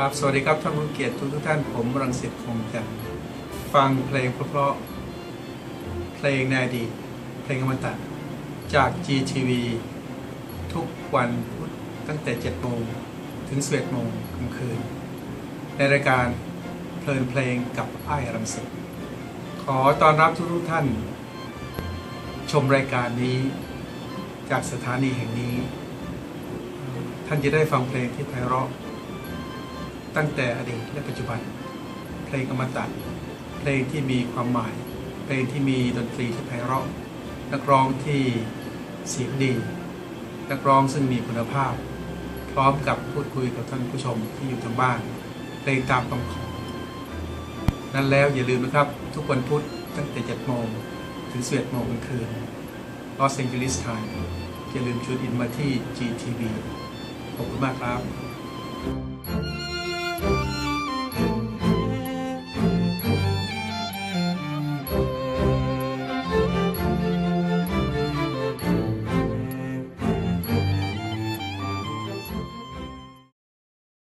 ครับสวัสดีครับท่านผู้เกียรติทุกทุกท่านผมรังสิตคงจันฟังเพลงเพราะๆเพลงในอดีตเพลงอมตะจาก GTV ทุกวันพุธตั้งแต่7โมงถึง11โมงกลางคืน ในรายการเพลินเพลงกับไอ้รังสิตขอต้อนรับทุกทุกท่าน ชมรายการนี้จากสถานีแห่งนี้ ท่านจะได้ฟังเพลงที่ไพเราะ ตั้งแต่อดีตและปัจจุบัน เพลงอมตะเพลงที่มีความหมาย เพลงที่มีดนตรีที่ไพเราะนักร้องที่เสียงดี นักร้องซึ่งมีคุณภาพ พร้อมกับพูดคุยกับท่านผู้ชมที่อยู่ทางบ้านเพลงตามคำขอนั้นแล้วอย่าลืมนะครับ ทุกวันพุธตั้งแต่7โมงถึง11โมงกลางคืนลอสแองเจลิสไทม์อย่าลืมชวนอินมาที่ GTV ขอบคุณมากครับ